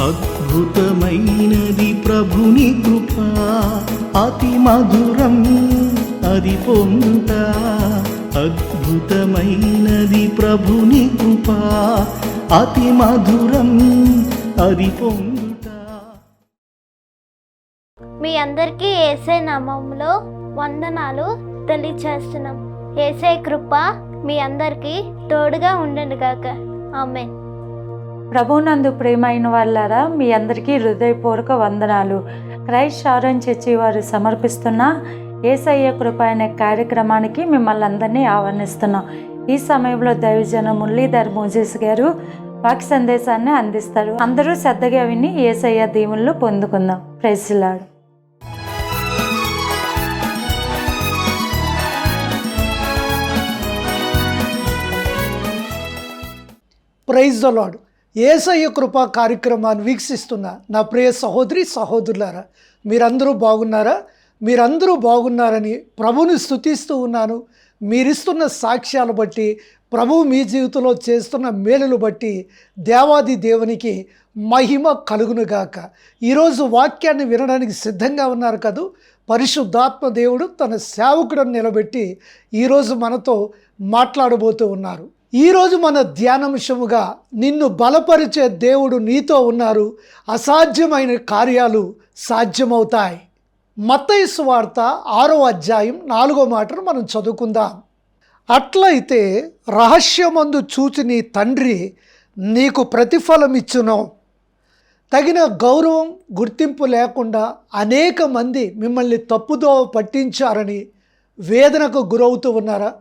అద్భుతమైనది ప్రభుని కృప. అతి మధురం అది పొందుట. అద్భుతమైనది ప్రభుని కృప. అతి మధురం అది పొందుట. మీ అందరికీ ఏసై నామంలో వందనాలు తెలియచేస్తున్నాం. ఏసై కృప మీ అందరికీ తోడుగా ఉండండి గాక ఆమె ప్రభునందు ప్రేమైన వాళ్ళారా మీ అందరికీ హృదయపూర్వక వందనాలు. క్రైస్ట్ షారన్ చర్చి వారు సమర్పిస్తున్న ఏసయ్య కృప అనే కార్యక్రమానికి మిమ్మల్ని అందరినీ ఆహ్వానిస్తున్నాం. ఈ సమయంలో దైవజన మురళీధర్ మోజేస్ గారు వాక్ సందేశాన్ని అందిస్తారు. అందరూ శ్రద్ధగా విని ఏసయ్య దీవులను పొందుకుందాం. Praise Lord praise the Lord Yesayya కృపా కార్యక్రమాన్ని వీక్షిస్తున్న నా ప్రియ సహోదరి సహోదరులారా మీరందరూ బాగున్నారా? మీరందరూ బాగున్నారని ప్రభుని స్తుతిస్తూ ఉన్నాను. మీరిస్తున్న సాక్ష్యాలు బట్టి ప్రభు మీ జీవితంలో చేస్తున్న మేలులు బట్టి దేవాది దేవునికి మహిమ కలుగునుగాక. ఈరోజు వాక్యాన్ని వినడానికి సిద్ధంగా ఉన్నారు కదూ? పరిశుద్ధాత్మ దేవుడు తన సేవకుడిని నిలబెట్టి ఈరోజు మనతో మాట్లాడబోతూ ఉన్నారు. ఈరోజు మన ధ్యానాంశముగా నిన్ను బలపరిచే దేవుడు నీతో ఉన్నారు. అసాధ్యమైన కార్యాలు సాధ్యమవుతాయి. మతయసు వార్త ఆరో అధ్యాయం నాలుగో మాటను మనం చదువుకుందాం. అట్లయితే రహస్యమందు చూచి నీ తండ్రి నీకు ప్రతిఫలం ఇచ్చును తగిన గౌరవం గుర్తింపు లేకుండా అనేక మంది మిమ్మల్ని తప్పుదోవ పట్టించారని వేదనకు గురవుతూ ఉన్నారా?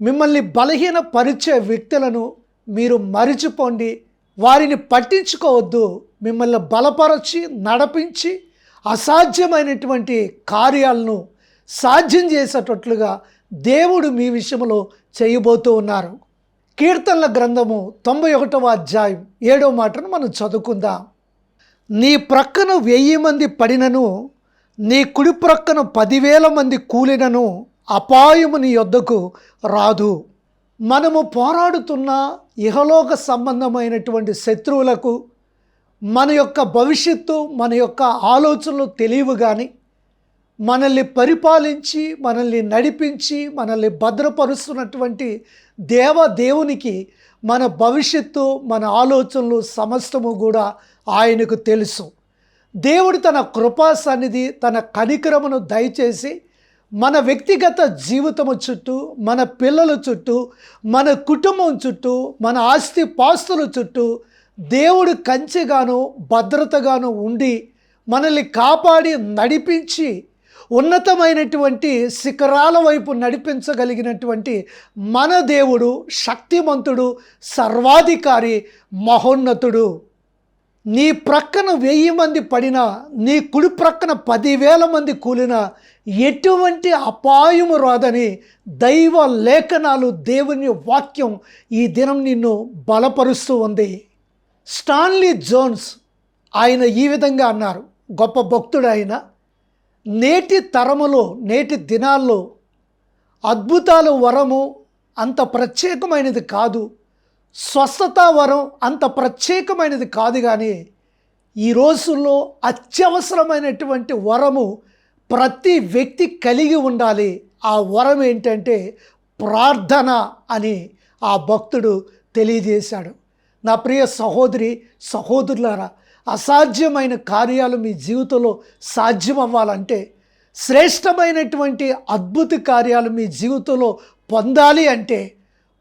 మిమ్మల్ని బలహీన పరిచే వ్యక్తులను మీరు మరిచిపోండి. వారిని పట్టించుకోవద్దు. మిమ్మల్ని బలపరచి నడిపించి అసాధ్యమైనటువంటి కార్యాలను సాధ్యం చేసేటట్లుగా దేవుడు మీ విషయంలో చేయబోతూ ఉన్నారు. కీర్తనల గ్రంథము తొంభై ఒకటవ అధ్యాయం ఏడవ మాటను మనం చదువుకుందాం. నీ ప్రక్కన వెయ్యి మంది పడినను నీ కుడి ప్రక్కన పదివేల మంది కూలినను అపాయము నీ యొద్దకు రాదు. మనము పోరాడుతున్న ఇహలోక సంబంధమైనటువంటి శత్రువులకు మన యొక్క భవిష్యత్తు మన యొక్క ఆలోచనలు తెలియవు కానీ మనల్ని పరిపాలించి మనల్ని నడిపించి మనల్ని భద్రపరుస్తున్నటువంటి దేవ దేవునికి మన భవిష్యత్తు మన ఆలోచనలు సమస్తము కూడా ఆయనకు తెలుసు. దేవుడు తన కృపా సన్నిధి తన కనికరమును దయచేసి మన వ్యక్తిగత జీవితము చుట్టూ మన పిల్లల చుట్టూ మన కుటుంబం చుట్టూ మన ఆస్తి పాస్తుల చుట్టూ దేవుడు కంచెగాను భద్రతగాను ఉండి మనల్ని కాపాడి నడిపించి ఉన్నతమైనటువంటి శిఖరాల వైపు నడిపించగలిగినటువంటి మన దేవుడు శక్తిమంతుడు సర్వాధికారి మహోన్నతుడు. నీ ప్రక్కన వెయ్యి మంది పడినా నీ కుడి ప్రక్కన పదివేల మంది కూలినా ఎటువంటి అపాయము రాదని దైవ లేఖనాలు దేవుని వాక్యం ఈ దినం నిన్ను బలపరుస్తూ ఉంది. స్టాన్లీ జోన్స్ ఆయన ఈ విధంగా అన్నారు. గొప్ప భక్తుడు ఆయన. నేటి తరములో నేటి దినాల్లో అద్భుతాలు వరము అంత ప్రత్యేకమైనది కాదు. స్వస్థత వరం అంత ప్రత్యేకమైనది కాదు కానీ ఈ రోజుల్లో అత్యవసరమైనటువంటి వరము ప్రతి వ్యక్తి కలిగి ఉండాలి. ఆ వరం ఏంటంటే ప్రార్థన అని ఆ భక్తుడు తెలియజేశాడు. నా ప్రియ సహోదరి సహోదరులారా అసాధ్యమైన కార్యాలు మీ జీవితంలో సాధ్యం అవ్వాలంటే శ్రేష్టమైనటువంటి అద్భుత కార్యాలు మీ జీవితంలో పొందాలి అంటే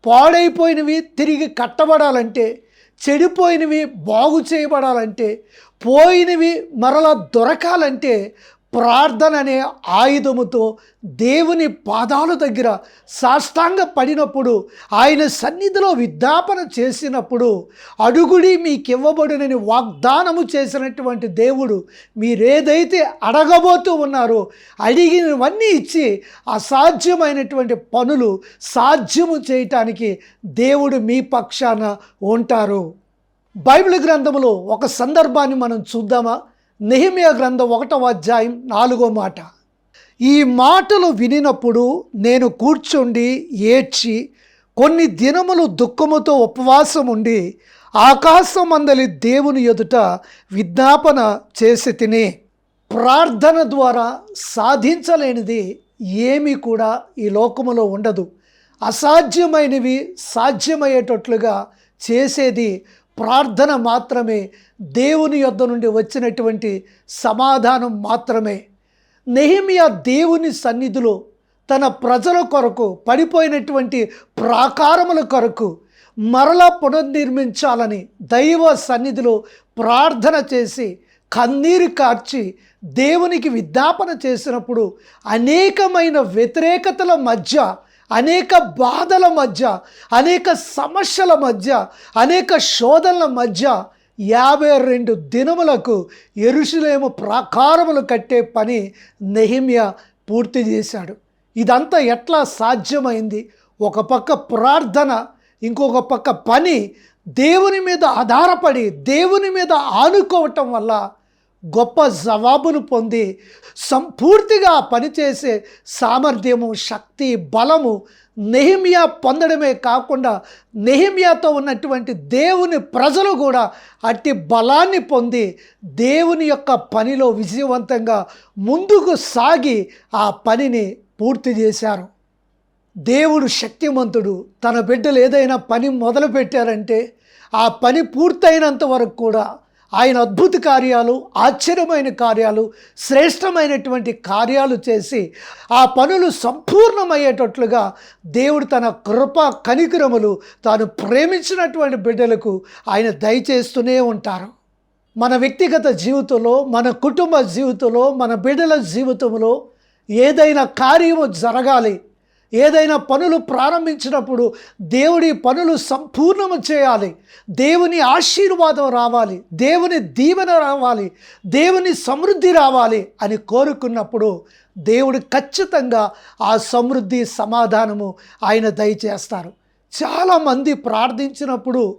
పాడైపోయినవి తిరిగి కట్టబడాలంటే చెడిపోయినవి బాగు చేయబడాలంటే పోయినవి మరలా దొరకాలంటే ప్రార్థన అనే ఆయుధముతో దేవుని పాదాల దగ్గర సాష్టాంగ పడినప్పుడు ఆయన సన్నిధిలో విజ్ఞాపన చేసినప్పుడు అడుగుడి మీకు ఇవ్వబడునని వాగ్దానము చేసినటువంటి దేవుడు మీరేదైతే అడగబోతూ ఉన్నారో అడిగినవన్నీ ఇచ్చి అసాధ్యమైనటువంటి పనులు సాధ్యము చేయటానికి దేవుడు మీ పక్షాన ఉంటారు. బైబిల్ గ్రంథములో ఒక సందర్భాన్ని మనం చూద్దామా? నెహిమియా గ్రంథం ఒకటవ అధ్యాయం నాలుగో మాట. ఈ మాటలు వినినప్పుడు నేను కూర్చుండి ఏడ్చి కొన్ని దినములు దుఃఖముతో ఉపవాసం ఉండి ఆకాశమందలి దేవుని ఎదుట విజ్ఞాపన చేసి తిని ప్రార్థన ద్వారా సాధించలేనిది ఏమీ కూడా ఈ లోకములో ఉండదు. అసాధ్యమైనవి సాధ్యమయ్యేటట్లుగా చేసేది ప్రార్థన మాత్రమే దేవుని యొద్ద నుండి వచ్చినటువంటి సమాధానం మాత్రమే. నెహిమియా దేవుని సన్నిధిలో తన ప్రజల కొరకు పడిపోయినటువంటి ప్రాకారముల కొరకు మరలా పునర్నిర్మించాలని దైవ సన్నిధిలో ప్రార్థన చేసి కన్నీరు కార్చి దేవునికి విజ్ఞాపన చేసినప్పుడు అనేకమైన వ్యతిరేకతల మధ్య అనేక బాధల మధ్య అనేక సమస్యల మధ్య అనేక శోధనల మధ్య యాభై రెండు దినములకు ఎరుషులేము ప్రాకారములు కట్టే పని నెహిమ్య పూర్తి చేశాడు. ఇదంతా ఎట్లా సాధ్యమైంది? ఒక పక్క ప్రార్థన ఇంకొక పక్క పని దేవుని మీద ఆధారపడి దేవుని మీద ఆనుకోవటం వల్ల గొప్ప జవాబును పొంది సంపూర్తిగా పనిచేసే సామర్థ్యము శక్తి బలము నెహిమియా పొందడమే కాకుండా నెహిమియాతో ఉన్నటువంటి దేవుని ప్రజలు కూడా అట్టి బలాన్ని పొంది దేవుని యొక్క పనిలో విజయవంతంగా ముందుకు సాగి ఆ పనిని పూర్తి చేశారు. దేవుడు శక్తిమంతుడు. తన బిడ్డలు ఏదైనా పని మొదలుపెట్టారంటే ఆ పని పూర్తయినంత వరకు కూడా ఆయన అద్భుత కార్యాలు ఆశ్చర్యమైన కార్యాలు శ్రేష్టమైనటువంటి కార్యాలు చేసి ఆ పనులు సంపూర్ణమయ్యేటట్లుగా దేవుడు తన కృప కనికరములు తాను ప్రేమించినటువంటి బిడ్డలకు ఆయన దయచేస్తూనే ఉంటారు. మన వ్యక్తిగత జీవితంలో మన కుటుంబ జీవితంలో మన బిడ్డల జీవితంలో ఏదైనా కార్యము జరగాలి. ఏదైనా పనులు ప్రారంభించినప్పుడు దేవుడి పనులు సంపూర్ణము చేయాలి. దేవుని ఆశీర్వాదం రావాలి. దేవుని దీవెన రావాలి. దేవుని సమృద్ధి రావాలి అని కోరుకున్నప్పుడు దేవుడు ఖచ్చితంగా ఆ సమృద్ధి సమాధానము ఆయన దయచేస్తారు. చాలామంది ప్రార్థించినప్పుడు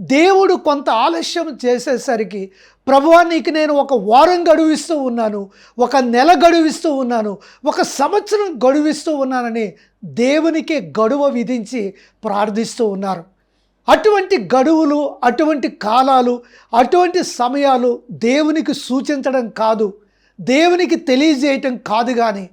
దేవుడు కొంత ఆలస్యం చేసేసరికి ప్రభువా నీకు నేను ఒక వారం గడువిస్తూ ఉన్నాను ఒక నెల గడువిస్తూ ఉన్నాను ఒక సంవత్సరం గడువిస్తూ ఉన్నానని దేవునికి గడువ విధించి ప్రార్థిస్తూ ఉన్నారు. అటువంటి గడువులు అటువంటి కాలాలు అటువంటి సమయాలు దేవునికి సూచించడం కాదు. దేవునికి తెలియజేయటం కాదు కానీ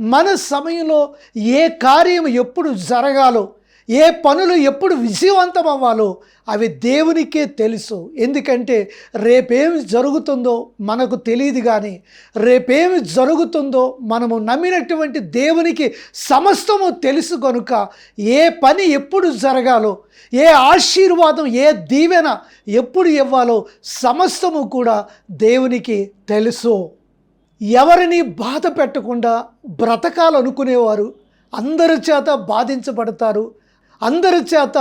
మన సమయంలో ఏ కార్యం ఎప్పుడు జరగాలో ఏ పనులు ఎప్పుడు విజయవంతం అవ్వాలో అవి దేవునికే తెలుసు. ఎందుకంటే రేపేమి జరుగుతుందో మనకు తెలియదు కానీ రేపేమి జరుగుతుందో మనము నమ్మినటువంటి దేవునికి సమస్తము తెలుసు కనుక ఏ పని ఎప్పుడు జరగాలో ఏ ఆశీర్వాదం ఏ దీవెన ఎప్పుడు ఇవ్వాలో సమస్తము కూడా దేవునికి తెలుసు. ఎవరిని బాధ పెట్టకుండా బ్రతకాలనుకునేవారు అందరి చేత బాధించబడతారు. అందరి చేత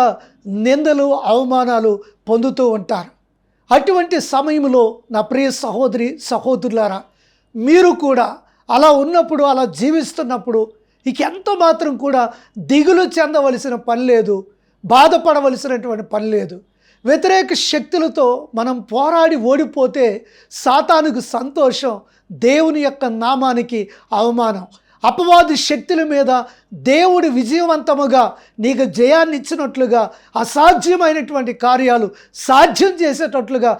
నిందలు అవమానాలు పొందుతూ ఉంటారు. అటువంటి సమయంలో నా ప్రియ సహోదరి సహోదరులారా మీరు కూడా అలా ఉన్నప్పుడు అలా జీవిస్తున్నప్పుడు ఇక ఎంత మాత్రం కూడా దిగులు చెందవలసిన పని లేదు బాధపడవలసినటువంటి పని లేదు. వ్యతిరేక శక్తులతో మనం పోరాడి ఓడిపోతే సాతానుకు సంతోషం దేవుని యొక్క నామానికి అవమానం. అపవాది శక్తుల మీద దేవుడు విజయవంతముగా నీకు జయాన్ని ఇచ్చినట్లుగా అసాధ్యమైనటువంటి కార్యాలు సాధ్యం చేసేటట్లుగా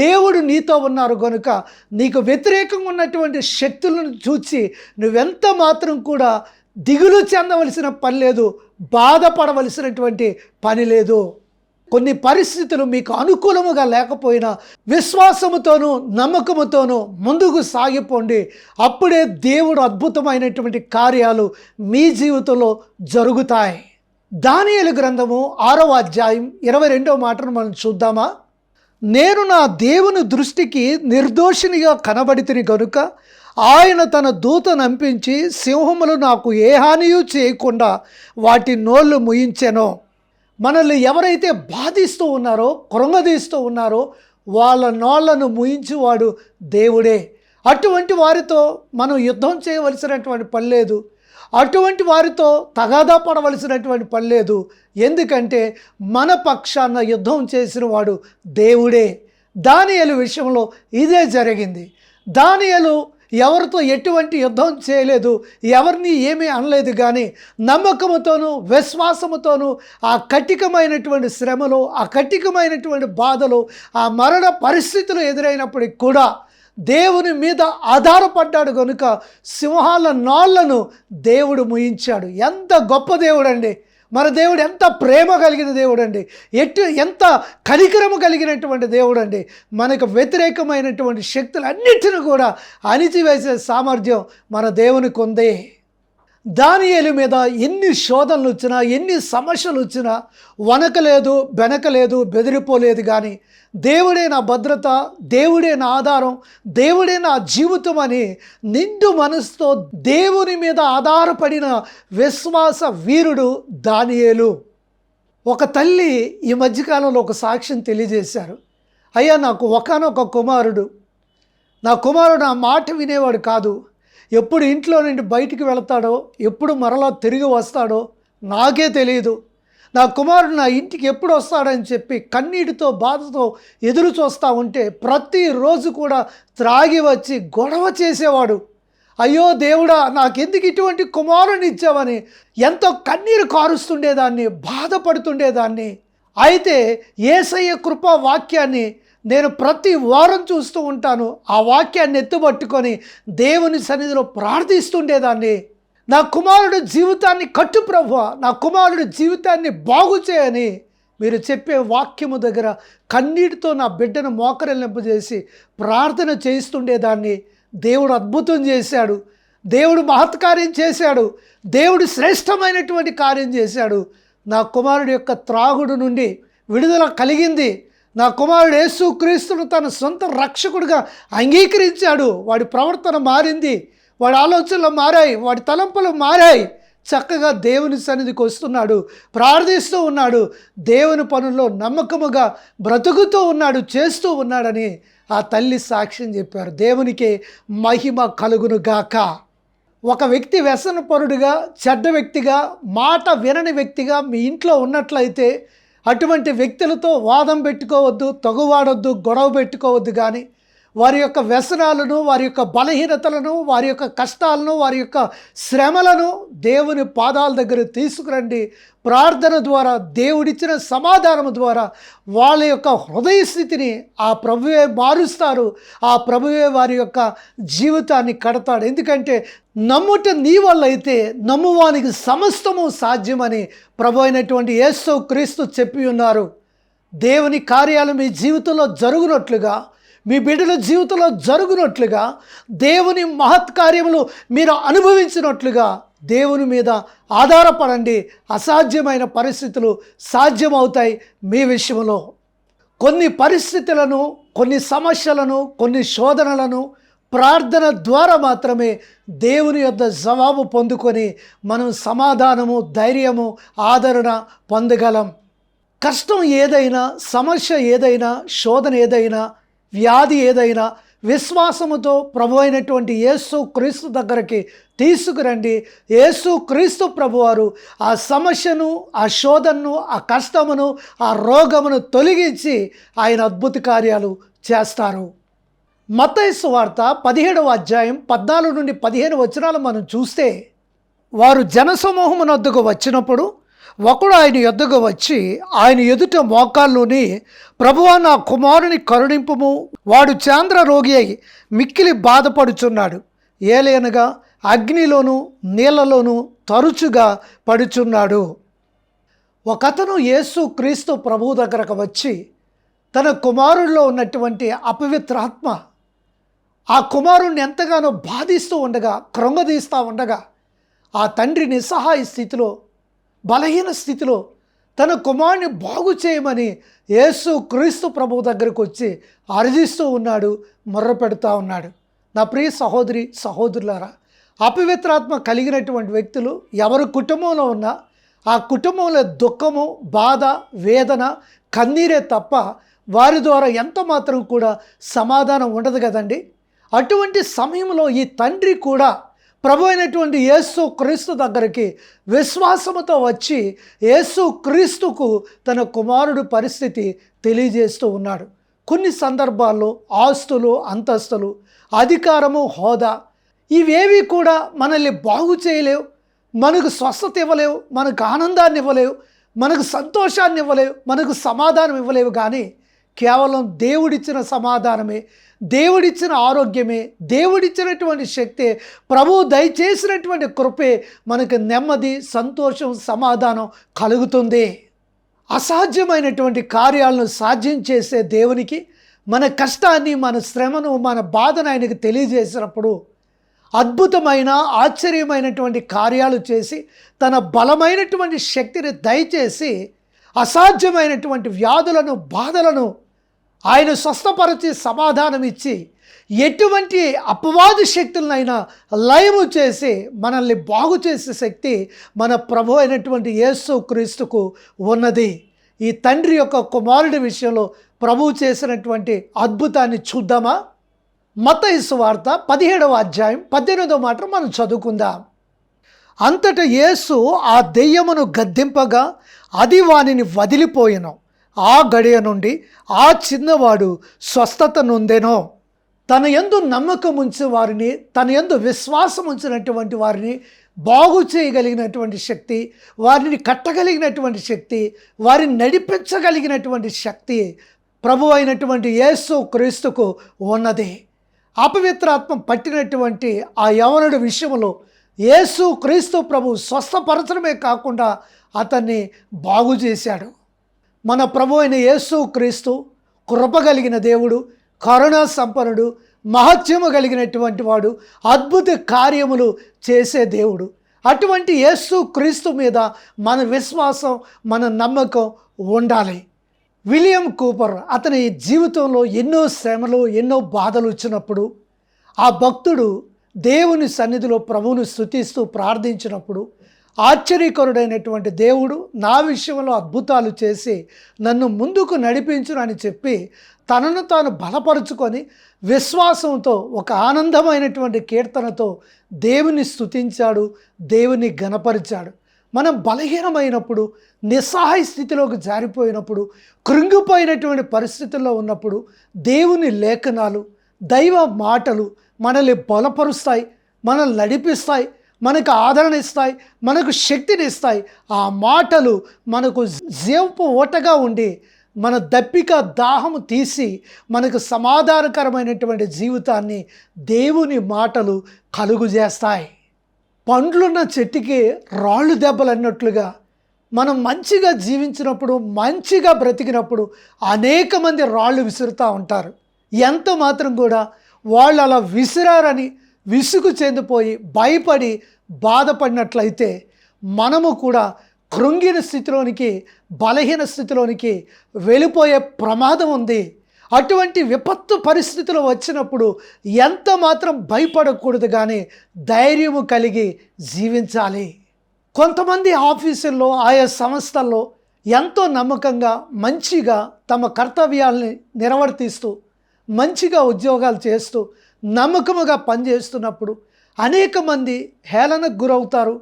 దేవుడు నీతో ఉన్నారు కనుక నీకు వ్యతిరేకంగా ఉన్నటువంటి శక్తులను చూచి నువ్వెంత మాత్రం కూడా దిగులు చెందవలసిన పని లేదు బాధపడవలసినటువంటి పని లేదు. కొన్ని పరిస్థితులు మీకు అనుకూలముగా లేకపోయినా విశ్వాసముతోనూ నమ్మకముతోనూ ముందుకు సాగిపోండి. అప్పుడే దేవుడు అద్భుతమైనటువంటి కార్యాలు మీ జీవితంలో జరుగుతాయి. దానియలు గ్రంథము ఆరవ అధ్యాయం ఇరవై రెండవ మాటను మనం చూద్దామా? నేను నా దేవుని దృష్టికి నిర్దోషినిగా కనబడితిని గనుక ఆయన తన దూత నంపించి సింహములు నాకు ఏ హానియూ చేయకుండా వాటి నోళ్ళు ముయించెనో. మనల్ని ఎవరైతే బాధిస్తూ ఉన్నారో కృంగదీస్తూ ఉన్నారో వాళ్ళ నోళ్ళను ముయించువాడు దేవుడే. అటువంటి వారితో మనం యుద్ధం చేయవలసినటువంటి పని లేదు. అటువంటి వారితో తగాదా పడవలసినటువంటి పని లేదు. ఎందుకంటే మన పక్షాన యుద్ధం చేసిన వాడు దేవుడే. దానియలు విషయంలో ఇదే జరిగింది. దానియలు ఎవరితో ఎటువంటి యుద్ధం చేయలేదు ఎవరిని ఏమీ అనలేదు కానీ నమ్మకముతోనూ విశ్వాసముతోనూ ఆ కఠికమైనటువంటి శ్రమలు ఆ కఠికమైనటువంటి బాధలు ఆ మరణ పరిస్థితులు ఎదురైనప్పటికి కూడా దేవుని మీద ఆధారపడ్డాడు కనుక సింహాల నాళ్ళను దేవుడు ముయించాడు. ఎంత గొప్ప దేవుడు అండి మన దేవుడు ఎంత ప్రేమ కలిగిన దేవుడు అండి ఎటు ఎంత కనికరము కలిగినటువంటి దేవుడు అండి మనకు వ్యతిరేకమైనటువంటి శక్తులన్నిటిని కూడా అణిచివేసే సామర్థ్యం మన దేవునికి ఉంది. దానియేలు మీద ఎన్ని శోధనలు వచ్చినా ఎన్ని సమస్యలు వచ్చినా వనకలేదు బెనకలేదు బెదిరిపోలేదు కానీ దేవుడే నా భద్రత దేవుడే నా ఆధారం దేవుడే నా జీవితం అని నిండు మనసుతో దేవుని మీద ఆధారపడిన విశ్వాస వీరుడు దానియేలు. ఒక తల్లి ఈ మధ్యకాలంలో ఒక సాక్ష్యం తెలియజేశారు. అయ్యా నాకు ఒకనొక కుమారుడు. నా కుమారుడు నా మాట వినేవాడు కాదు. ఎప్పుడు ఇంట్లో నుండి బయటికి వెళతాడో ఎప్పుడు మరలా తిరిగి వస్తాడో నాకే తెలియదు నా కుమారుడు నా ఇంటికి ఎప్పుడు వస్తాడని చెప్పి కన్నీటితో బాధతో ఎదురు చూస్తూ ఉంటే ప్రతిరోజు కూడా త్రాగి వచ్చి గొడవ చేసేవాడు. అయ్యో దేవుడా నాకెందుకు ఇటువంటి కుమారుని ఇచ్చావని? ఎంతో కన్నీరు కారుస్తుండేదాన్ని బాధపడుతుండేదాన్ని. అయితే ఏసయ్య కృపా వాక్యాన్ని నేను ప్రతి వారం చూస్తూ ఉంటాను. ఆ వాక్యాన్ని ఎత్తుపట్టుకొని దేవుని సన్నిధిలో ప్రార్థిస్తుండేదాన్ని. నా కుమారుడు జీవితాన్ని కట్టు ప్రభు నా కుమారుడు జీవితాన్ని బాగు చేయని. మీరు చెప్పే వాక్యము దగ్గర కన్నీటితో నా బిడ్డను మోకరెల్లింపజేసి ప్రార్థన చేయిస్తుండేదాన్ని. దేవుడు అద్భుతం చేశాడు. దేవుడు మహత్కార్యం చేశాడు. దేవుడు శ్రేష్టమైనటువంటి కార్యం చేశాడు. నా కుమారుడు యొక్క త్రాగుడు నుండి విడుదల కలిగింది. నా కుమారుడు యేసు క్రీస్తును తన సొంత రక్షకుడిగా అంగీకరించాడు. వాడి ప్రవర్తన మారింది. వాడి ఆలోచనలు మారాయి. వాడి తలంపులు మారాయి. చక్కగా దేవుని సన్నిధికి వస్తున్నాడు. ప్రార్థిస్తూ ఉన్నాడు. దేవుని పనుల్లో నమ్మకముగా బ్రతుకుతూ ఉన్నాడు. చేస్తూ ఉన్నాడని ఆ తల్లి సాక్ష్యం చెప్పారు. దేవునికి మహిమ కలుగును గాక. ఒక వ్యక్తి వ్యసనపరుడుగా చెడ్డ వ్యక్తిగా మాట వినని వ్యక్తిగా మీ ఇంట్లో ఉన్నట్లయితే అటువంటి వ్యక్తులతో వాదం పెట్టుకోవద్దు తగువాడొద్దు గొడవ పెట్టుకోవద్దు కానీ వారి యొక్క వ్యసనాలను వారి యొక్క బలహీనతలను వారి యొక్క కష్టాలను వారి యొక్క శ్రమలను దేవుని పాదాల దగ్గర తీసుకురండి. ప్రార్థన ద్వారా దేవుడిచ్చిన సమాధానం ద్వారా వాళ్ళ యొక్క హృదయ స్థితిని ఆ ప్రభువే మారుస్తారు. ఆ ప్రభువే వారి యొక్క జీవితాన్ని కడతాడు. ఎందుకంటే నమ్ముట నీ వల్ల అయితే నమ్మువానికి సమస్తము సాధ్యమని ప్రభు అయినటువంటి యేసు క్రీస్తు చెప్పి ఉన్నారు. దేవుని కార్యాలు మీ జీవితంలో జరుగునట్లుగా మీ బిడ్డల జీవితంలో జరుగునట్లుగా దేవుని మహత్ కార్యములు మీరు అనుభవించినట్లుగా దేవుని మీద ఆధారపడండి. అసాధ్యమైన పరిస్థితులు సాధ్యమవుతాయి మీ విషయంలో. కొన్ని పరిస్థితులను కొన్ని సమస్యలను కొన్ని శోధనలను ప్రార్థన ద్వారా మాత్రమే దేవుని యొక్క జవాబు పొందుకొని మనం సమాధానము ధైర్యము ఆదరణ పొందగలం. కష్టం ఏదైనా సమస్య ఏదైనా శోధన ఏదైనా వ్యాధి ఏదైనా విశ్వాసముతో ప్రభు అయినటువంటి యేసు క్రీస్తు దగ్గరికి తీసుకురండి. యేసు క్రీస్తు ప్రభువారు ఆ సమస్యను ఆ శోధనను ఆ కష్టమును ఆ రోగమును తొలగించి ఆయన అద్భుత కార్యాలు చేస్తారు. మత్తైసు వార్త పదిహేడవ అధ్యాయం పద్నాలుగు నుండి పదిహేను వచనాలు మనం చూస్తే వారు జనసమూహమునొద్దకు వచ్చినప్పుడు ఒకడు ఆయన ఎద్దుకు వచ్చి ఆయన ఎదుట మోకాల్లోని ప్రభువా నా కుమారుని కరుణింపుము. వాడు చాంద్ర రోగి అయి మిక్కిలి బాధపడుచున్నాడు. ఏలేనగా అగ్నిలోను నీళ్ళలోను తరచుగా పడుచున్నాడు. ఒకతను యేసు క్రీస్తు ప్రభువు దగ్గరకు వచ్చి తన కుమారుల్లో ఉన్నటువంటి అపవిత్రాత్మ ఆ కుమారుణ్ణి ఎంతగానో బాధిస్తూ ఉండగా కృంగదీస్తూ ఉండగా ఆ తండ్రి నిస్సహాయ స్థితిలో బలహీన స్థితిలో తన కుమారుని బాగు చేయమని యేసు క్రీస్తు ప్రభు దగ్గరకు వచ్చి అర్జిస్తూ ఉన్నాడు మొర్ర పెడుతూ ఉన్నాడు. నా ప్రియ సహోదరి సహోదరులారా అపవిత్రాత్మ కలిగినటువంటి వ్యక్తులు ఎవరి కుటుంబంలో ఉన్నా ఆ కుటుంబంలో దుఃఖము బాధ వేదన కన్నీరే తప్ప వారి ద్వారా ఎంత మాత్రం కూడా సమాధానం ఉండదు కదండి. అటువంటి సమయంలో ఈ తండ్రి కూడా ప్రభు అయినటువంటి యేసు క్రీస్తు దగ్గరికి విశ్వాసముతో వచ్చి యేసు క్రీస్తుకు తన కుమారుడు పరిస్థితి తెలియజేస్తూ ఉన్నాడు. కొన్ని సందర్భాల్లో ఆస్తులు అంతస్తులు అధికారము హోదా ఇవేవి కూడా మనల్ని బాగు చేయలేవు. మనకు స్వస్థత ఇవ్వలేవు మనకు ఆనందాన్ని ఇవ్వలేవు మనకు సంతోషాన్ని ఇవ్వలేవు మనకు సమాధానం ఇవ్వలేవు. కానీ కేవలం దేవుడిచ్చిన సమాధానమే దేవుడిచ్చిన ఆరోగ్యమే దేవుడిచ్చినటువంటి శక్తే ప్రభువు దయచేసినటువంటి కృపే మనకు నెమ్మది సంతోషం సమాధానం కలుగుతుంది. అసాధ్యమైనటువంటి కార్యాలను సాధ్యం చేసే దేవునికి మన కష్టాన్ని మన శ్రమను మన బాధను ఆయనకు తెలియజేసినప్పుడు అద్భుతమైన ఆశ్చర్యమైనటువంటి కార్యాలు చేసి తన బలమైనటువంటి శక్తిని దయచేసి అసాధ్యమైనటువంటి వ్యాధులను బాధలను ఆయన స్వస్థపరిచి సమాధానం ఇచ్చి ఎటువంటి అపవాది శక్తులనైనా లయము చేసి మనల్ని బాగు చేసే శక్తి మన ప్రభు అయినటువంటి యేసు క్రీస్తుకు ఉన్నది. ఈ తండ్రి యొక్క కుమారుడి విషయంలో ప్రభువు చేసినటువంటి అద్భుతాన్ని చూద్దామా? మత వార్త పదిహేడవ అధ్యాయం పద్దెనిమిదవ మాట మనం చదువుకుందాం. అంతట యేసు ఆ దెయ్యమును గద్దింపగా అది వానిని వదిలిపోయినాం. ఆ గడియ నుండి ఆ చిన్నవాడు స్వస్థత నొందేనో. తన యందు నమ్మకం ఉంచి వారిని తన యందు విశ్వాసం ఉంచినటువంటి వారిని బాగు చేయగలిగినటువంటి శక్తి వారిని కట్టగలిగినటువంటి శక్తి వారిని నడిపించగలిగినటువంటి శక్తి ప్రభు అయినటువంటి యేసు క్రీస్తుకు ఉన్నది. అపవిత్రాత్మ పట్టినటువంటి ఆ యవనుడి విషయంలో యేసు క్రీస్తు ప్రభు స్వస్థపరచడమే కాకుండా అతన్ని బాగు చేశాడు. మన ప్రభు అయిన యేసు క్రీస్తు కృపగలిగిన దేవుడు కరుణా సంపన్నుడు మహత్యము కలిగినటువంటి వాడు అద్భుత కార్యములు చేసే దేవుడు. అటువంటి యేసు క్రీస్తు మీద మన విశ్వాసం మన నమ్మకం ఉండాలి. విలియం కూపర్ అతని జీవితంలో ఎన్నో శ్రమలు ఎన్నో బాధలు వచ్చినప్పుడు ఆ భక్తుడు దేవుని సన్నిధిలో ప్రభువును స్థుతిస్తూ ప్రార్థించినప్పుడు ఆశ్చర్యకరుడైనటువంటి దేవుడు నా విషయంలో అద్భుతాలు చేసి నన్ను ముందుకు నడిపించును అని చెప్పి తనను తాను బలపరుచుకొని విశ్వాసంతో ఒక ఆనందమైనటువంటి కీర్తనతో దేవుని స్థుతించాడు దేవుని గణపరిచాడు మనం బలహీనమైనప్పుడు నిస్సహాయ స్థితిలోకి జారిపోయినప్పుడు కృంగిపోయినటువంటి పరిస్థితుల్లో ఉన్నప్పుడు దేవుని లేఖనాలు దైవ మాటలు మనల్ని బలపరుస్తాయి మనల్ని నడిపిస్తాయి మనకు ఆదరణ ఇస్తాయి మనకు శక్తిని ఇస్తాయి. ఆ మాటలు మనకు జీవపు ఓటగా ఉండి మన దప్పిక దాహము తీసి మనకు సమాధానకరమైనటువంటి జీవితాన్ని దేవుని మాటలు కలుగు చేస్తాయి. పండ్లున్న చెట్టుకి రాళ్ళు దెబ్బలు అన్నట్లుగా మనం మంచిగా జీవించినప్పుడు మంచిగా బ్రతికినప్పుడు అనేక మంది రాళ్ళు విసురుతూ ఉంటారు. ఎంత మాత్రం కూడా వాళ్ళు అలా విసిరారని విసుగు చెందిపోయి భయపడి బాధపడినట్లయితే మనము కూడా కృంగిన స్థితిలోనికి బలహీన స్థితిలోనికి వెళ్ళిపోయే ప్రమాదం ఉంది. అటువంటి విపత్తు పరిస్థితులు వచ్చినప్పుడు ఎంత మాత్రం భయపడకూడదు కానీ ధైర్యము కలిగి జీవించాలి. కొంతమంది ఆఫీసుల్లో ఆయా సంస్థల్లో ఎంతో నమ్మకంగా మంచిగా తమ కర్తవ్యాల్ని నిర్వర్తిస్తూ మంచిగా ఉద్యోగాలు చేస్తూ నమ్మకముగా పనిచేస్తున్నప్పుడు అనేక మంది హేళనకు గురవుతారు.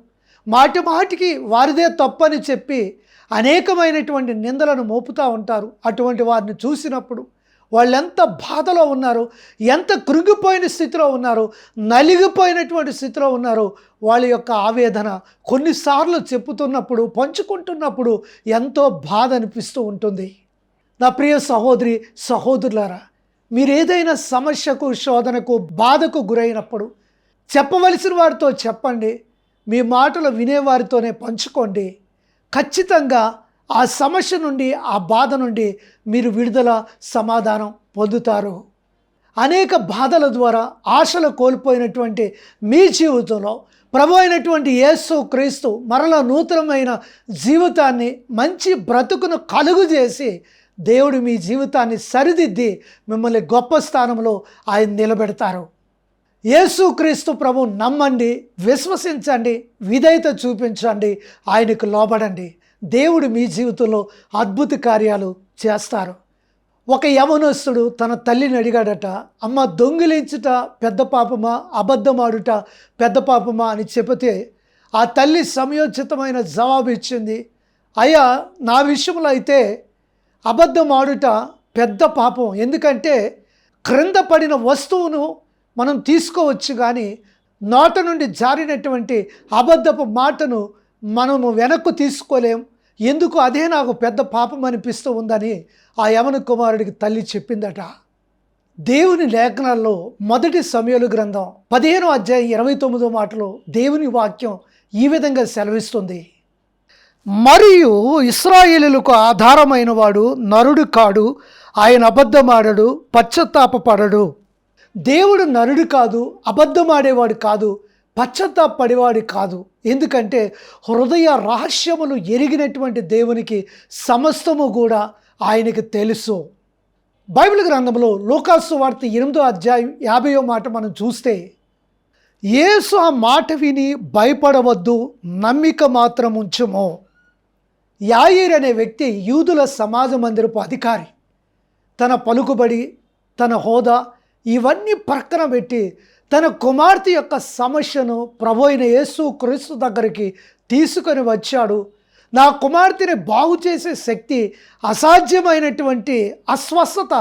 మాటి మాటికి వారిదే తప్పని చెప్పి అనేకమైనటువంటి నిందలను మోపుతూ ఉంటారు. అటువంటి వారిని చూసినప్పుడు వాళ్ళెంత బాధలో ఉన్నారు ఎంత కృంగిపోయిన స్థితిలో ఉన్నారు నలిగిపోయినటువంటి స్థితిలో ఉన్నారు వాళ్ళ యొక్క ఆవేదన కొన్నిసార్లు చెప్పుతున్నప్పుడు పంచుకుంటున్నప్పుడు ఎంతో బాధ అనిపిస్తూ ఉంటుంది. నా ప్రియ సహోదరి సహోదరులారా మీరు ఏదైనా సమస్యకు శోధనకు బాధకు గురైనప్పుడు చెప్పవలసిన వారితో చెప్పండి మీ మాటలు వినేవారితోనే పంచుకోండి. ఖచ్చితంగా ఆ సమస్య నుండి ఆ బాధ నుండి మీరు విడుదల సమాధానం పొందుతారు. అనేక బాధల ద్వారా ఆశలు కోల్పోయినటువంటి మీ జీవితంలో ప్రభు అయినటువంటి యేసు క్రీస్తు మరల నూతనమైన జీవితాన్ని మంచి బ్రతుకును కలుగు చేసి దేవుడు మీ జీవితాన్ని సరిదిద్ది మిమ్మల్ని గొప్ప స్థానంలో ఆయన నిలబెడతారు. యేసుక్రీస్తు ప్రభు నమ్మండి విశ్వసించండి విధేయత చూపించండి ఆయనకు లోబడండి. దేవుడు మీ జీవితంలో అద్భుత కార్యాలు చేస్తారు. ఒక యవనస్తుడు తన తల్లిని అడిగాడట అమ్మ దొంగిలించుట పెద్ద పాపమా? అబద్ధమాడుట పెద్ద పాపమా? అని చెబితే ఆ తల్లి సమయోచితమైన జవాబు ఇచ్చింది. అయ్యా నా విషయంలో అయితే అబద్ధం ఆడుట పెద్ద పాపం. ఎందుకంటే క్రింద పడిన వస్తువును మనం తీసుకోవచ్చు కానీ నోట నుండి జారినటువంటి అబద్ధపు మాటను మనము వెనక్కు తీసుకోలేం. ఎందుకు అదే నాకు పెద్ద పాపం అనిపిస్తూ ఉందని ఆ యవన కుమారుడికి తల్లి చెప్పిందట. దేవుని లేఖనాల్లో మొదటి సమయలు గ్రంథం పదిహేను అధ్యాయం ఇరవై తొమ్మిదో మాటలో దేవుని వాక్యం ఈ విధంగా సెలవిస్తుంది. మరియు ఇస్రాయేలులకు ఆధారమైన వాడు నరుడు కాడు. ఆయన అబద్ధమాడడు పశ్చత్తాపపడడు. దేవుడు నరుడు కాదు అబద్ధమాడేవాడు కాదు పశ్చత్తాపడేవాడు కాదు. ఎందుకంటే హృదయ రహస్యములు ఎరిగినటువంటి దేవునికి సమస్తము కూడా ఆయనకి తెలుసు. బైబిల్ గ్రంథంలో లోకాసు వార్త ఎనిమిదో అధ్యాయం యాభయో మాట మనం చూస్తే యేసు ఆ మాట విని భయపడవద్దు నమ్మిక మాత్రం ఉంచుము. యాయిర్ అనే వ్యక్తి యూదుల సమాజ మందిరపు అధికారి. తన పలుకుబడి తన హోదా ఇవన్నీ ప్రక్కన పెట్టి తన కుమార్తె యొక్క సమస్యను ప్రభు అయిన యేసు క్రీస్తు దగ్గరికి తీసుకొని వచ్చాడు. నా కుమార్తెని బాగు చేసే శక్తి అసాధ్యమైనటువంటి అస్వస్థత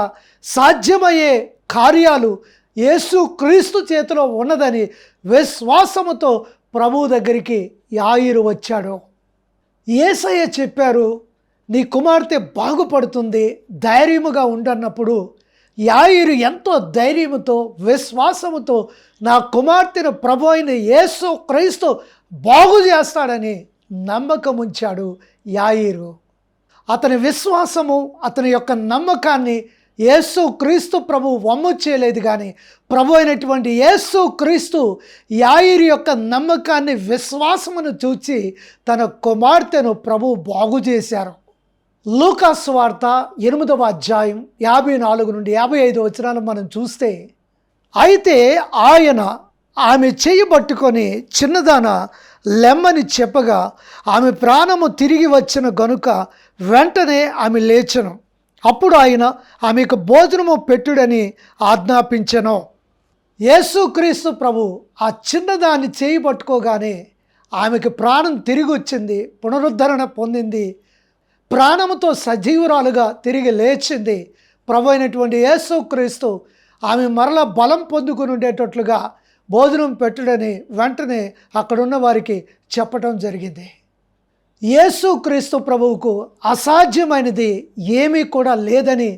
సాధ్యమయ్యే కార్యాలు యేసు క్రీస్తు చేతిలో ఉన్నదని విశ్వాసముతో ప్రభువు దగ్గరికి యాయిరు వచ్చాడు. ఏసయ్య చెప్పారు నీ కుమార్తె బాగుపడుతుంది ధైర్యముగా ఉండన్నప్పుడు యాయిరు ఎంతో ధైర్యముతో విశ్వాసముతో నా కుమార్తెను ప్రభు అయిన యేసు క్రైస్తు బాగు చేస్తాడని నమ్మకం ఉంచాడు యాయిరు. అతని విశ్వాసము అతని యొక్క నమ్మకాన్ని యేసు క్రీస్తు ప్రభు వమ్ము చేయలేదు కానీ ప్రభు అయినటువంటి యేసు క్రీస్తు యాయిరి యొక్క నమ్మకాన్ని విశ్వాసమును చూచి తన కుమార్తెను ప్రభు బాగు చేశారు. లూకాస్ వార్త ఎనిమిదవ అధ్యాయం యాభై నాలుగు నుండి యాభై ఐదు వచనాలు మనం చూస్తే అయితే ఆయన ఆమె చేయి పట్టుకొని చిన్నదాన లెమ్మని చెప్పగా ఆమె ప్రాణము తిరిగి వచ్చిన గనుక వెంటనే ఆమె లేచను. అప్పుడు ఆయన ఆమెకు భోజనము పెట్టుడని ఆజ్ఞాపించెను. యేసుక్రీస్తు ప్రభు ఆ చిన్నదాన్ని చేయి పట్టుకోగానే ఆమెకు ప్రాణం తిరిగి వచ్చింది పునరుద్ధరణ పొందింది ప్రాణముతో సజీవురాలుగా తిరిగి లేచింది. ప్రభు అయినటువంటి యేసుక్రీస్తు ఆమె మరల బలం పొందుకుని ఉండేటట్లుగా భోజనం పెట్టుడని వెంటనే అక్కడున్న వారికి చెప్పటం జరిగింది. యేసుక్రీస్తు ప్రభువుకు అసాధ్యమైనది ఏమీ కూడా లేదని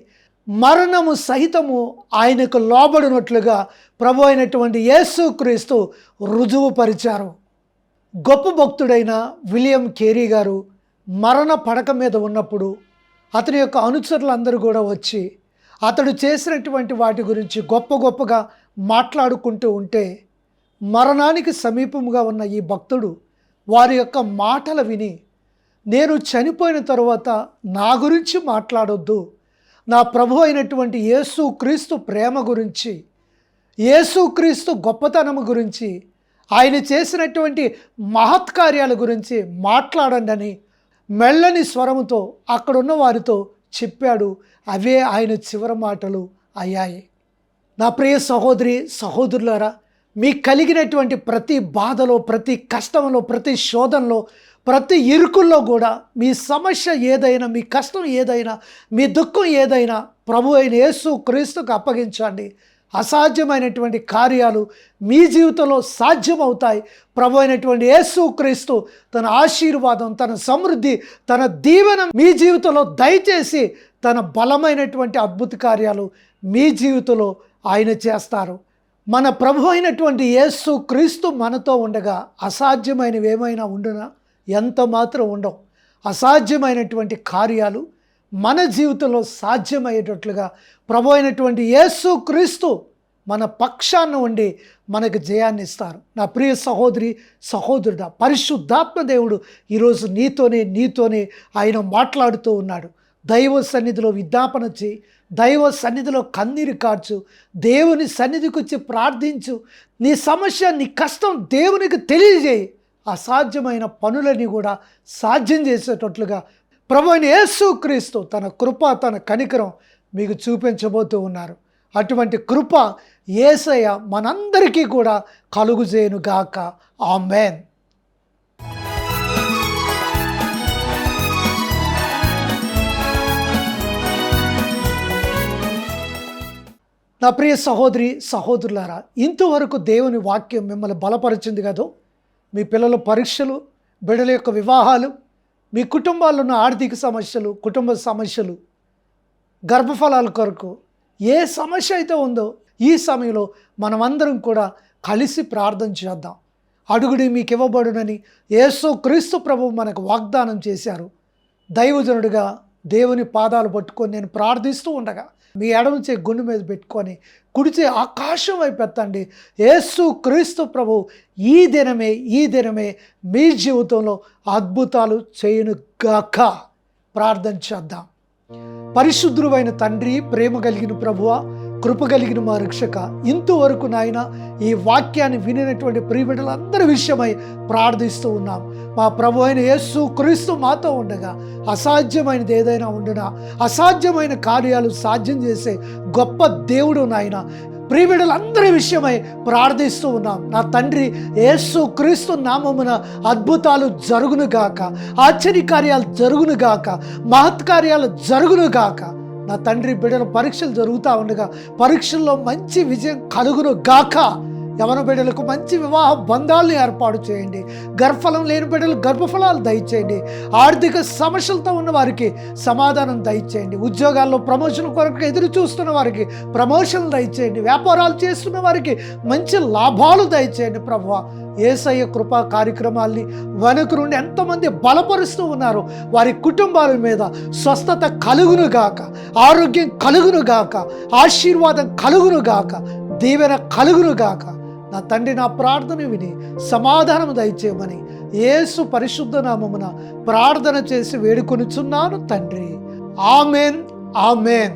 మరణము సహితము ఆయనకు లోబడినట్లుగా ప్రభు అయినటువంటి యేసు క్రీస్తు రుజువుపరిచారు. గొప్ప భక్తుడైన విలియం కేరీ గారు మరణ పడక మీద ఉన్నప్పుడు అతని యొక్క అనుచరులందరూ కూడా వచ్చి అతడు చేసినటువంటి వాటి గురించి గొప్ప గొప్పగా మాట్లాడుకుంటూ ఉంటే మరణానికి సమీపముగా ఉన్న ఈ భక్తుడు వారి యొక్క మాటలు విని నేను చనిపోయిన తరువాత నా గురించి మాట్లాడొద్దు. నా ప్రభు అయినటువంటి యేసు క్రీస్తు ప్రేమ గురించి యేసు క్రీస్తు గురించి ఆయన చేసినటువంటి మహత్కార్యాల గురించి మాట్లాడండి అని మెల్లని స్వరముతో అక్కడున్న వారితో చెప్పాడు. అవే ఆయన చివరి మాటలు అయ్యాయి. నా ప్రియ సహోదరి సహోదరులారా మీకు కలిగినటువంటి ప్రతి బాధలో ప్రతి కష్టంలో ప్రతి శోధనలో ప్రతి ఇరుకుల్లో కూడా మీ సమస్య ఏదైనా మీ కష్టం ఏదైనా మీ దుఃఖం ఏదైనా ప్రభు అయిన యేసు క్రీస్తుకు అప్పగించండి. అసాధ్యమైనటువంటి కార్యాలు మీ జీవితంలో సాధ్యమవుతాయి. ప్రభు అయినటువంటి యేసు క్రీస్తు తన ఆశీర్వాదం తన సమృద్ధి తన దీవెన మీ జీవితంలో దయచేసి తన బలమైనటువంటి అద్భుత కార్యాలు మీ జీవితంలో ఆయన చేస్తారు. మన ప్రభు అయినటువంటి యేసు క్రీస్తు మనతో ఉండగా అసాధ్యమైనవి ఏమైనా ఉండునా? ఎంత మాత్రం ఉండవు. అసాధ్యమైనటువంటి కార్యాలు మన జీవితంలో సాధ్యమయ్యేటట్లుగా ప్రభు అయినటువంటి యేసు క్రీస్తు మన పక్షాన ఉండి మనకు జయాన్ని ఇస్తారు. నా ప్రియ సహోదరి సహోదరుడ పరిశుద్ధాత్మ దేవుడు ఈరోజు నీతోనే నీతోనే ఆయన మాట్లాడుతూ ఉన్నాడు. దైవ సన్నిధిలో విజ్ఞాపన చేయి. దైవ సన్నిధిలో కన్నీరు కార్చు దేవుని సన్నిధికి వచ్చి ప్రార్థించు. నీ సమస్య నీ కష్టం దేవునికి తెలియజేయి. అసాధ్యమైన పనులని కూడా సాధ్యం చేసేటట్లుగా ప్రభు యేసుక్రీస్తు తన కృప తన కనికరం మీకు చూపించబోతూ ఉన్నారు. అటువంటి కృప ఏసయ మనందరికీ కూడా కలుగుజేయును గాక ఆమెన్. నా ప్రియ సహోదరి సహోదరులారా ఇంతవరకు దేవుని వాక్యం మిమ్మల్ని బలపరిచింది కదో. మీ పిల్లల పరీక్షలు బిడ్డల యొక్క వివాహాలు మీ కుటుంబాల్లో ఉన్న ఆర్థిక సమస్యలు కుటుంబ సమస్యలు గర్భఫలాల కొరకు ఏ సమస్య అయితే ఉందో ఈ సమయంలో మనమందరం కూడా కలిసి ప్రార్థన చేద్దాం. అడుగుడి మీకు ఇవ్వబడునని యేసు క్రీస్తు ప్రభు మనకు వాగ్దానం చేశారు. దైవజనుడిగా దేవుని పాదాలు పట్టుకొని నేను ప్రార్థిస్తూ ఉండగా మీ ఎడమ చే మీద పెట్టుకొని కుడిచే ఆకాశం వైపు ఎత్తండి. యేసు క్రీస్తు ప్రభు ఈ దినమే ఈ దినమే మీ జీవితంలో అద్భుతాలు చేయను గాక ప్రార్థన చేద్దాం. పరిశుద్ధుడైన తండ్రి ప్రేమ కలిగిన ప్రభువ కృప కలిగిన మా రక్షక. ఇంతవరకు నాయన ఈ వాక్యాన్ని వినినటువంటి ప్రియబిడ్డలందరి విషయమై ప్రార్థిస్తూ ఉన్నాం. మా ప్రభు అయిన యేసు క్రీస్తు మాతో ఉండగా అసాధ్యమైనది ఏదైనా ఉండునా? అసాధ్యమైన కార్యాలు సాధ్యం చేసే గొప్ప దేవుడు నాయన. ప్రియబిడ్డలందరి విషయమై ప్రార్థిస్తూ ఉన్నాం. నా తండ్రి యేసు క్రీస్తు నామమున అద్భుతాలు జరుగునుగాక ఆశ్చర్యకార్యాలు ఆశ్చర్య కార్యాలు జరుగును గాక. మహత్కార్యాలు జరుగును గాక. నా తండ్రి బిడ్డల పరీక్షలు జరుగుతూ ఉండగా పరీక్షల్లో మంచి విజయం కలుగును గాక. యవన బిడ్డలకు మంచి వివాహ బంధాలను ఏర్పాటు చేయండి. గర్భఫలం లేని బిడ్డలు గర్భఫలాలు దయచేయండి. ఆర్థిక సమస్యలతో ఉన్న వారికి సమాధానం దయచేయండి. ఉద్యోగాల్లో ప్రమోషన్ కొరకు ఎదురు చూస్తున్న వారికి ప్రమోషన్లు దయచేయండి. వ్యాపారాలు చేస్తున్న వారికి మంచి లాభాలు దయచేయండి ప్రభు ఏసయ్య కృపా కార్యక్రమాల్ని వెనుకరు నుండి ఎంతమంది బలపరుస్తూ ఉన్నారు. వారి కుటుంబాల మీద స్వస్థత కలుగును గాక. ఆరోగ్యం కలుగును గాక. ఆశీర్వాదం కలుగును గాక. దీవెన కలుగును గాక. నా తండ్రి నా ప్రార్థన విని సమాధానం దయచేయమని యేసు పరిశుద్ధ నామమున ప్రార్థన చేసి వేడుకొనుచున్నాను తండ్రి. Amen amen.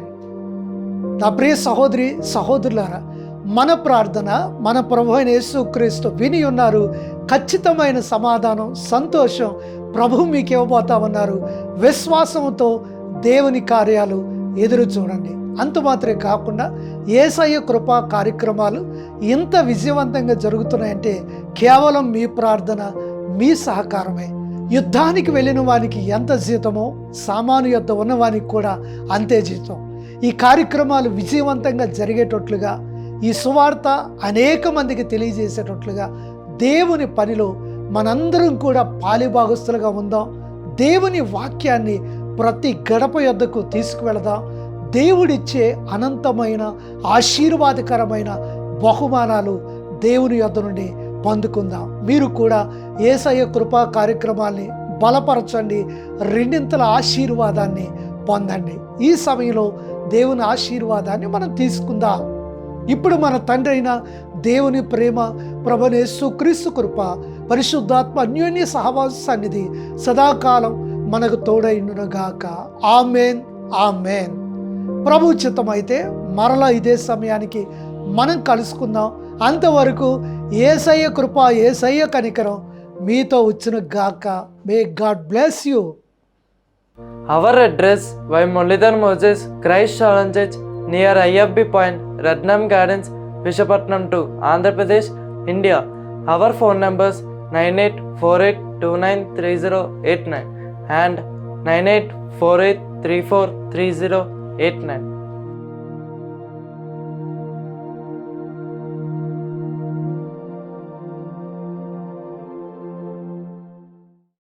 నా ప్రియ సహోదరి సహోదరులారా మన ప్రార్థన మన ప్రభు అయిన యేసుక్రీస్తు విని ఉన్నారు. ఖచ్చితమైన సమాధానం సంతోషం ప్రభు మీకు ఇవ్వబోతా ఉన్నారు. విశ్వాసంతో దేవుని కార్యాలు ఎదురు చూడండి. అంత మాత్రమే కాకుండా ఏసయ్య కృపా కార్యక్రమాలు ఇంత విజయవంతంగా జరుగుతున్నాయంటే కేవలం మీ ప్రార్థన మీ సహకారమే. యుద్ధానికి వెళ్ళిన వానికి ఎంత జీతమో సామాను యొద్ద ఉన్నవానికి కూడా అంతే జీతం. ఈ కార్యక్రమాలు విజయవంతంగా జరిగేటట్లుగా ఈ సువార్త అనేక మందికి తెలియజేసేటట్లుగా దేవుని పనిలో మనందరం కూడా పాలిభాగస్తులుగా ఉందాం. దేవుని వాక్యాన్ని ప్రతి గడప యొద్దకు తీసుకువెళదాం. దేవుడిచ్చే అనంతమైన ఆశీర్వాదకరమైన బహుమానాలు దేవుని యొద్ద నుండి పొందుకుందాం. మీరు కూడా ఏసయ్య కృపా కార్యక్రమాల్ని బలపరచండి రెండింతల ఆశీర్వాదాన్ని పొందండి. ఈ సమయంలో దేవుని ఆశీర్వాదాన్ని మనం తీసుకుందాం. ఇప్పుడు మన తండ్రి అయిన దేవుని ప్రేమ ప్రభనేసు క్రీస్తు కృప పరిశుద్ధాత్మ అన్యోన్య సహవాస సన్నిధి సదాకాలం మనకు తోడైనగాక ఆమెన్ ఆమెన్. ప్రభు చిత్తమైతే మరలా ఇదే సమయానికి మనం కలుసుకుందాం. అంతవరకు ఏసయ్య కృప ఏసయ్య కనికరం మీతో వచ్చిన గాక. May God bless you our address Y Muralidhar Moses Christ challenges near IFB point Ratnam gardens Visakhapatnam to Andhra Pradesh India our phone numbers nine eight four eight two nine three zero eight nine and nine eight four eight three four three zero eight nine